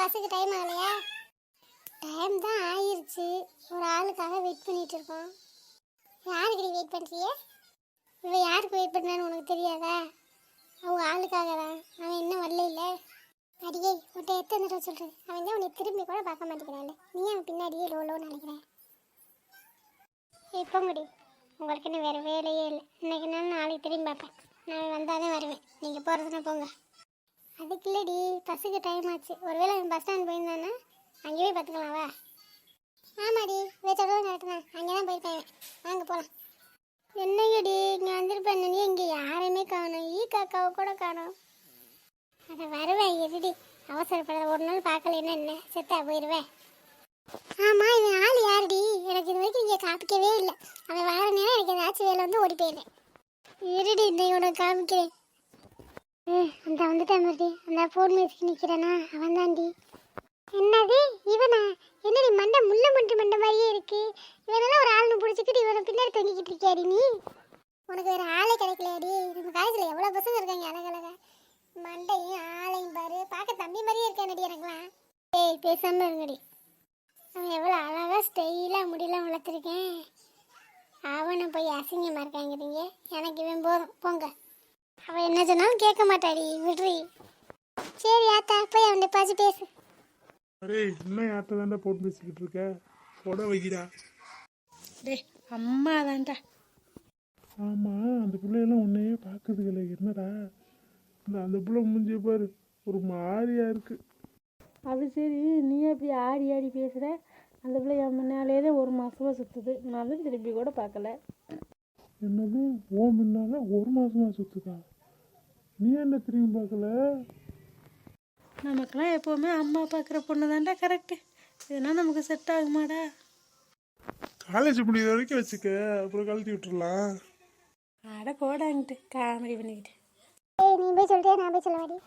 பஸ்ஸுக்கு டைம் ஆகலையா? டைம் தான் ஆயிருச்சு. ஒரு ஆளுக்காக வெயிட் பண்ணிட்டு இருக்கோம். யாருக்கு நீ வெயிட் பண்ணுறிய இவன் யாருக்கு வெயிட் பண்ணுறான்னு உனக்கு தெரியாதா? அவங்க ஆளுக்காக தான் அவன் இன்னும் வரல இல்லை? அடியே உன்ட்ட எத்தனை தடவை சொல்கிறது அவன் தான் உன்னை திரும்பி கூட பார்க்க மாட்டேங்கிறான்ல நீ அவன் பின்னாடியே லோ லோன்னு நினைக்கிறேன் இப்போ முடி உங்களுக்கு இன்னும் வேறு வேலையே இல்லை. இன்னைக்கு நான் நாளைக்கு திரும்பி பார்ப்பேன். நான் வந்தால் தான் வருவேன். நீங்கள் போகிறதுனா போங்க. பஸ்ஸுக்கு டைம் ஆச்சு. ஒருவேளை பஸ் ஸ்டாண்ட் போயிருந்தானே அங்கேயே போய் பார்த்துக்கலாம் வா. ஆமாடி வேச்சோட கரெக்டு அங்கே தான் போயிருப்பேன் வாங்க போகலாம் என்னங்கடி இங்கே வந்திருப்பேன் நீ? இங்கே யாரையுமே காணும். ஈ காக்காவை கூட காணும். அதை வருவேன் இருடி. அவசரப்படாத ஒரு நாள் பார்க்கலன்னா என்ன? செத்தா போயிடுவேன் ஆமாம் இவன் ஆள் யாருடி? எனக்கு இது வரைக்கும் இங்கே காப்பிக்கவே இல்லை. அவன் வர நேரம் எனக்கு ஏதாச்சும் வேலை வந்து ஓடி போயிடுறேன். இருடி இன்னைக்கு உனக்கு காமிக்கிறேன். ஏய் அந்த வந்துட்டான் மருதி அந்த ஃபோன் பேசி நிற்கிறேனா அவன் தாண்டி என்னது? இவனா? என்னடி மண்டை முள்ள மண்டு மண்டை மாதிரியே இருக்கு. இவனெல்லாம் ஒரு ஆள்னு பிடிச்சிக்கிட்டு இவனை பின்னாடி தொங்கிக்கிட்டு இருக்கியாடி நீ? உனக்கு வேற ஆளே கிடைக்கலையாடி. நம்ம காலேஜில் எவ்வளோ பசங்க இருக்காங்க அழகழகா மண்டையும் ஆளையும் பாரு. பார்க்க தம்பி மாதிரியே இருக்கானடி எனக்குலாம் ஏய் பேசாமல் இருங்கடி. அவன் எவ்வளோ அழகாக ஸ்டைலாக முடியெல்லாம் வளர்த்துருக்கேன். அவனை போய் அசிங்கமாக இருக்காங்கிறீங்க. எனக்கு இவன் போதும். போங்க. அவன் என்ன சொன்னாலும் கேட்க மாட்டாடி விடுறி. சரி ஆத்தா போய் அவன் பாச்சு பேசு. அரே இன்னும் யார்கிட்ட தாண்டா போட்டு பேசிக்கிட்டு இருக்க. போட வைக்கிறா டேய் அம்மா தான்டா ஆமாம் அந்த பிள்ளையெல்லாம் உன்னையே பார்க்குதுங்களே என்னடா? இந்த அந்த பிள்ளை மூஞ்சிய பாரு ஒரு மாதிரியா இருக்கு. அது சரி நீ அப்படி ஆடி ஆடி பேசுகிற அந்த பிள்ளை என் முன்னாலே தான் ஒரு மாசமா சுற்றுது நான் தான் திருப்பி கூட பார்க்கல. என்னது? ஓ முன்னால ஒரு மாசமா சுத்துதா? நீ என்ன திரும்பி பார்க்கல? நமக்கெல்லாம் எப்போவுமே அம்மா பார்க்குற பொண்ணு தான்டா கரெக்டு இதெல்லாம் நமக்கு செட் ஆகுமாடா? காலேஜ் முடிகிற வரைக்கும் வச்சுக்க. அப்புறம் கழட்டி விட்டுறலாம். அட போடாங்கிட்டு காமெடி பண்ணிக்கிட்டு. ஏய் நீ போய் சொல்றியா? நான் போய் சொல்ல வாடி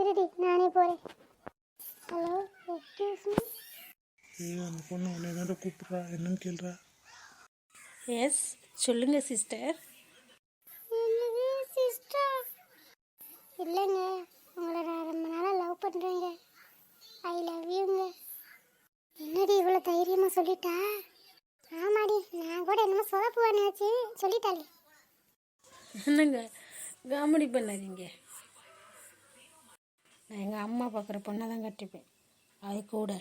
இருடி நானே போகிறேன் ஹலோ எக்ஸ்கியூஸ் மீ ஏய் அந்த பொண்ணு உன்னை என்னடா கூப்பிட்றா. என்னன்னு கேள்றா எஸ் சொல்லுங்க சிஸ்டர் சிஸ்டர் இல்லைங்க. உங்களை நான் ரொம்ப நாளாக லவ் பண்ணுறேங்க ஐ லவ் யூங்க என்னடி இவ்வளோ தைரியமாக சொல்லிட்டா? ஆமாடி நான் கூட என்னமோ சொதப்புவானே வச்சு சொல்லிட்டாளே. என்னங்க காமெடி பண்ணாதீங்க. நான் எங்கள் அம்மா பார்க்குற பொண்ணை தான் கட்டிப்பேன். அது கூட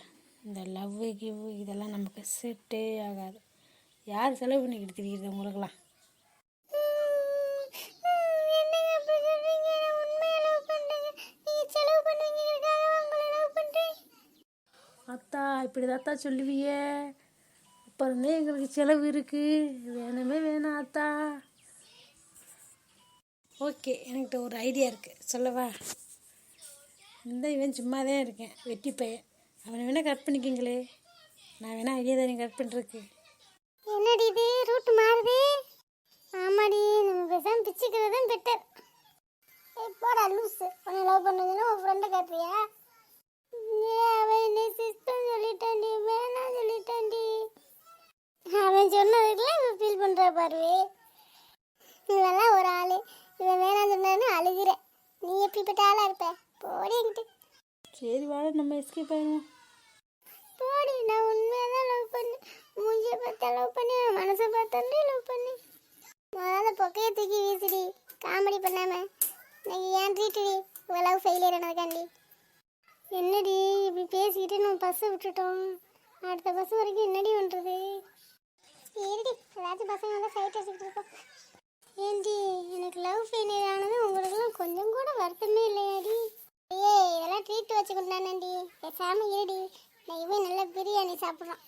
இந்த லவ் கிவ் இதெல்லாம் நமக்கு செட்டே ஆகாது. யார் செலவு பண்ணிக்கிட்டு திரியுது உங்களுக்கெல்லாம்? அத்தா இப்படி தாத்தா சொல்லுவியே அப்புறமே எங்களுக்கு செலவு இருக்குது வேணுமே வேணாம் அத்தா. ஓகே என்கிட்ட ஒரு ஐடியா இருக்குது சொல்லவா? இந்த இவன் சும்மா தான் இருக்கேன் வெட்டி பையன். அவனை வேணால் கட் பண்ணிக்கிங்களே. நான் வேணால் ஐடியா தானே கட் பண்ணுறதுக்கு என்னடி இது? ரூட் மாறுது? ஆமாடி நம்ம பேசாம பிச்சுக்கிறது தான் பெட்டர் போடா லூஸ் உன்னை லவ் பண்ணதுன்னா உன் ஃப்ரெண்டை காட்டுறியா? ஏ அவன் என்னை சிஸ்டம் சொல்லிட்டான்டி வேணாம் சொல்லிட்டான்டி. அவன் சொன்னதுக்கெல்லாம் இவன் ஃபீல் பண்ணுறா பாருவே இவெல்லாம் ஒரு ஆள். இவன் வேணாம் சொன்னான்னு அழுகிற நீ எப்படிப்பட்ட ஆளாக இருப்ப? போடி என்கிட்ட. சரி வாழ நம்ம எஸ்கேப் ஆயிடுவோம். போடி நான் உண்மையாக தான் லவ் பண்ணேன் மூஞ்சியை பார்த்தா லவ் பண்ணேன் லவ் பண்ணு. முதல்ல பொக்கையை தூக்கி வீசுடி. காமெடி பண்ணாம. இன்னைக்கு ஏன் ட்ரீட்டுடி இவ்வளவு லவ் ஃபெயிலியர் ஆனதுக்காண்டி என்னடி இப்படி பேசிக்கிட்டு நம்ம பஸ்ஸை விட்டுட்டோம். அடுத்த பஸ் வரைக்கும் என்னடி பண்ணுறது சரிடி ஏதாச்சும் பசங்க வந்து சைட் அடிச்சுக்கிட்டு இருக்கோம். ஏண்டி எனக்கு லவ் ஃபெயிலியர் ஆனது உங்களுக்குலாம் கொஞ்சம் கூட வருத்தமே இல்லையாடி? ஏய் இதெல்லாம் ட்ரீட் வச்சுக்கிட்டானேண்டி பேசாமல் இருடி. நான் இவன் நல்ல பிரியாணி சாப்பிட்றான்.